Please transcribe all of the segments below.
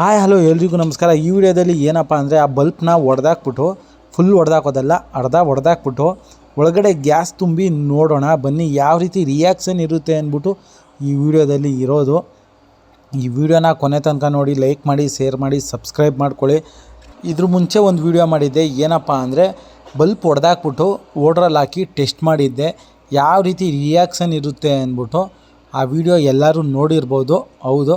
Hi, hello, ಎಲ್ರಿಗೂ ನಮಸ್ಕಾರ. ಈ ವಿಡಿಯೋದಲ್ಲಿ ಏನಪ್ಪ ಅಂದರೆ ಆ ಬಲ್ಪ್ನ ಒಡೆದಾಕ್ಬಿಟ್ಟು ಫುಲ್ ಒಡೆದಾಕೋದಲ್ಲ, ಅರ್ಧ ಒಡೆದಾಕ್ಬಿಟ್ಟು ಒಳಗಡೆ ಗ್ಯಾಸ್ ತುಂಬಿ ನೋಡೋಣ. ಬನ್ನಿ, ಯಾವ ರೀತಿ ರಿಯಾಕ್ಷನ್ ಇರುತ್ತೆ ಅಂದ್ಬಿಟ್ಟು ಈ ವಿಡಿಯೋದಲ್ಲಿ ಇರೋದು. ಈ ವಿಡಿಯೋನ ಕೊನೆ ತನಕ ನೋಡಿ ಲೈಕ್ ಮಾಡಿ ಶೇರ್ ಮಾಡಿ ಸಬ್ಸ್ಕ್ರೈಬ್ ಮಾಡ್ಕೊಳ್ಳಿ. ಇದ್ರ ಮುಂಚೆ ಒಂದು ವಿಡಿಯೋ ಮಾಡಿದ್ದೆ. ಏನಪ್ಪ ಅಂದರೆ ಬಲ್ಪ್ ಹೊಡೆದಾಕ್ಬಿಟ್ಟು ಓಡ್ರಲ್ಲಿ ಹಾಕಿ ಟೆಸ್ಟ್ ಮಾಡಿದ್ದೆ. ಯಾವ ರೀತಿ ರಿಯಾಕ್ಷನ್ ಇರುತ್ತೆ ಅಂದ್ಬಿಟ್ಟು ಆ ವಿಡಿಯೋ ಎಲ್ಲರೂ ನೋಡಿರ್ಬೋದು. ಹೌದು.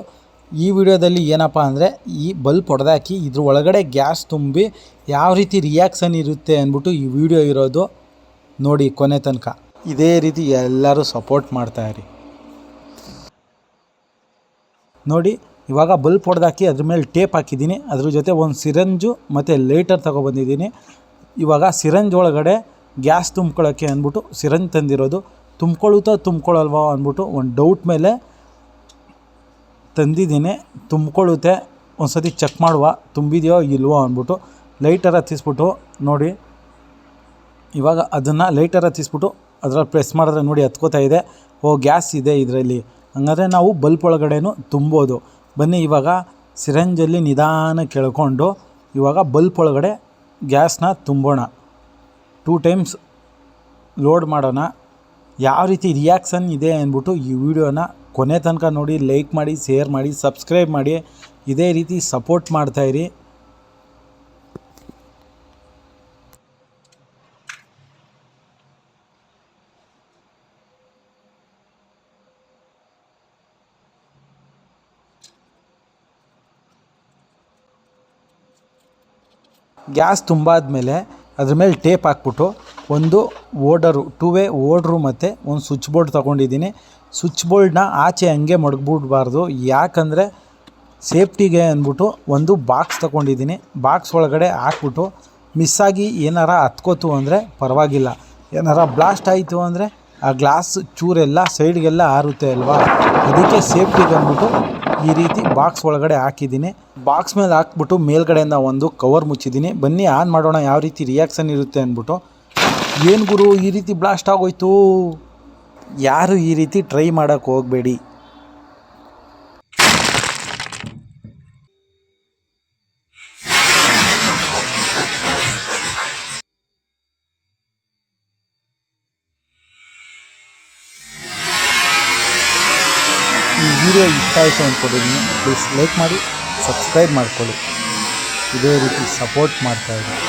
ಈ ವಿಡಿಯೋದಲ್ಲಿ ಏನಪ್ಪ ಅಂದರೆ ಈ ಬಲ್ಪ್ ಹೊಡೆದಾಕಿ ಇದ್ರ ಒಳಗಡೆ ಗ್ಯಾಸ್ ತುಂಬಿ ಯಾವ ರೀತಿ ರಿಯಾಕ್ಷನ್ ಇರುತ್ತೆ ಅಂದ್ಬಿಟ್ಟು ಈ ವಿಡಿಯೋ ಇರೋದು ನೋಡಿ ಕೊನೆ ತನಕ. ಇದೇ ರೀತಿ ಎಲ್ಲರೂ ಸಪೋರ್ಟ್ ಮಾಡ್ತಾಯಿರಿ ನೋಡಿ, ಇವಾಗ ಬಲ್ಪ್ ಹೊಡೆದಾಕಿ ಅದ್ರ ಮೇಲೆ ಟೇಪ್ ಹಾಕಿದ್ದೀನಿ. ಅದ್ರ ಜೊತೆ ಒಂದು ಸಿರಂಜು ಮತ್ತು ಲೈಟರ್ ತಗೊಬಂದಿದ್ದೀನಿ ಇವಾಗ ಸಿರಂಜ್ ಒಳಗಡೆ ಗ್ಯಾಸ್ ತುಂಬ್ಕೊಳ್ಳೋಕ್ಕೆ ಅಂದ್ಬಿಟ್ಟು ಸಿರಂಜ್ ತಂದಿರೋದು. ತುಂಬ್ಕೊಳ್ಳುತ್ತಾ ತುಂಬ್ಕೊಳ್ಳಲ್ವ ಅಂದ್ಬಿಟ್ಟು ಒಂದು ಡೌಟ್ ಮೇಲೆ ತಂದಿದ್ದೀನಿ, ತುಂಬ್ಕೊಳ್ಳುತ್ತೆ ಒಂದು ಸತಿ ಚೆಕ್ ಮಾಡುವ, ತುಂಬಿದೆಯೋ ಇಲ್ವೋ ಅಂದ್ಬಿಟ್ಟು ಲೈಟರ್ ಹತ್ತಿಸ್ಬಿಟ್ಟು ನೋಡಿ. ಇವಾಗ ಅದನ್ನು ಲೈಟರ್ ಹತ್ತಿಸ್ಬಿಟ್ಟು ಅದರಲ್ಲಿ ಪ್ರೆಸ್ ಮಾಡಿದ್ರೆ ನೋಡಿ ಹತ್ಕೋತಾ ಇದೆ. ಓ ಗ್ಯಾಸ್ ಇದೆ ಇದರಲ್ಲಿ. ಹಂಗಾದ್ರೆ ನಾವು ಬಲ್ಪ್ ಒಳಗಡೆನೂ ತುಂಬೋದು. ಬನ್ನಿ, ಇವಾಗ ಸಿರಂಜಲ್ಲಿ ನಿಧಾನ ಕೆಳ್ಕೊಂಡು ಇವಾಗ ಬಲ್ಪ್ ಒಳಗಡೆ ಗ್ಯಾಸ್ನ ತುಂಬೋಣ. ಟೂ ಟೈಮ್ಸ್ ಲೋಡ್ ಮಾಡೋಣ. ಯಾವ ರೀತಿ ರಿಯಾಕ್ಷನ್ ಇದೆ ಅಂದ್ಬಿಟ್ಟು ಈ ವಿಡಿಯೋನ ಕೊನೆ ತನಕ ನೋಡಿ ಲೈಕ್ ಮಾಡಿ ಶೇರ್ ಮಾಡಿ ಸಬ್ಸ್ಕ್ರೈಬ್ ಮಾಡಿ. ಇದೇ ರೀತಿ ಸಪೋರ್ಟ್ ಮಾಡ್ತಾಯಿರಿ ಗ್ಯಾಸ್ ತುಂಬಾದ್ಮೇಲೆ ಅದ್ರ ಮೇಲೆ ಟೇಪ್ ಹಾಕ್ಬಿಟ್ಟು ಒಂದು ಓಡರು ಟೂ ವೇ ಓಡ್ರು ಮತ್ತು ಒಂದು ಸ್ವಿಚ್ ಬೋರ್ಡ್ ತೊಗೊಂಡಿದ್ದೀನಿ. ಸ್ವಿಚ್ ಬೋರ್ಡ್ನ ಆಚೆ ಹಂಗೆ ಮಡಗ್ಬಿಡ್ಬಾರ್ದು. ಯಾಕಂದರೆ ಸೇಫ್ಟಿಗೆ ಅಂದ್ಬಿಟ್ಟು ಒಂದು ಬಾಕ್ಸ್ ತೊಗೊಂಡಿದ್ದೀನಿ. ಬಾಕ್ಸ್ ಒಳಗಡೆ ಹಾಕ್ಬಿಟ್ಟು ಮಿಸ್ಸಾಗಿ ಏನಾರ ಹತ್ಕೋತು ಅಂದರೆ ಪರವಾಗಿಲ್ಲ. ಏನಾರ ಬ್ಲಾಸ್ಟ್ ಆಯಿತು ಅಂದರೆ ಆ ಗ್ಲಾಸ್ ಚೂರೆಲ್ಲ ಸೈಡ್ಗೆಲ್ಲ ಹಾರುತ್ತೆ ಅಲ್ವಾ? ಅದಕ್ಕೆ ಸೇಫ್ಟಿಗೆ ಅಂದ್ಬಿಟ್ಟು ಈ ರೀತಿ ಬಾಕ್ಸ್ ಒಳಗಡೆ ಹಾಕಿದ್ದೀನಿ. ಬಾಕ್ಸ್ ಮೇಲೆ ಹಾಕ್ಬಿಟ್ಟು ಮೇಲ್ಗಡೆಯಿಂದ ಒಂದು ಕವರ್ ಮುಚ್ಚಿದ್ದೀನಿ. ಬನ್ನಿ ಆನ್ ಮಾಡೋಣ, ಯಾವ ರೀತಿ ರಿಯಾಕ್ಷನ್ ಇರುತ್ತೆ ಅಂದ್ಬಿಟ್ಟು. ಏನು ಗುರು, ಈ ರೀತಿ ಬ್ಲಾಸ್ಟ್ ಆಗೋಯ್ತು? ಯಾರು ಈ ರೀತಿ ಟ್ರೈ ಮಾಡೋಕ್ಕೆ ಹೋಗಬೇಡಿ? ಈ ವಿಡಿಯೋ ಇಷ್ಟ ಆಯಿತು ಅಂದ್ಕೊಂಡಿದ್ದೀನಿ ಪ್ಲೀಸ್ ಲೈಕ್ ಮಾಡಿ ಸಬ್ಸ್ಕ್ರೈಬ್ ಮಾಡ್ಕೊಳ್ಳಿ. ಇದೇ ರೀತಿ ಸಪೋರ್ಟ್ ಮಾಡ್ತಾಯಿದ್ದೀನಿ